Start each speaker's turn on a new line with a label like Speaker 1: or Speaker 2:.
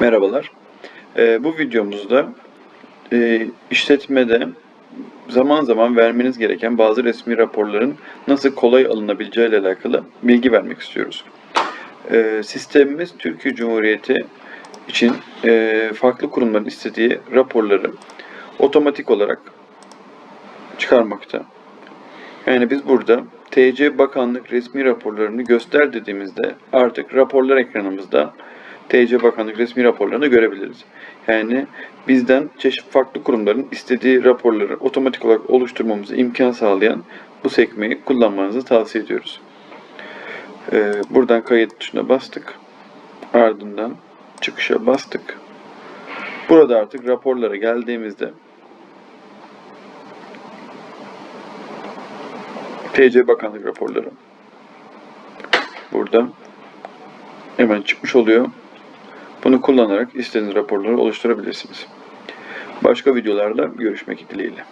Speaker 1: Merhabalar. Ee, bu videomuzda e, işletmede zaman zaman vermeniz gereken bazı resmi raporların nasıl kolay alınabileceği ile alakalı bilgi vermek istiyoruz. Ee, sistemimiz Türkiye Cumhuriyeti için e, farklı kurumların istediği raporları otomatik olarak çıkarmakta. Yani biz burada TC Bakanlık resmi raporlarını göster dediğimizde artık raporlar ekranımızda TC Bakanlık resmi raporlarını görebiliriz. Yani bizden çeşitli farklı kurumların istediği raporları otomatik olarak oluşturmamızı imkan sağlayan bu sekmeyi kullanmanızı tavsiye ediyoruz. Ee, buradan kayıt tuşuna bastık. Ardından çıkışa bastık. Burada artık raporlara geldiğimizde TC Bakanlık raporları. Burada hemen çıkmış oluyor. Bunu kullanarak istediğiniz raporları oluşturabilirsiniz. Başka videolarda görüşmek dileğiyle.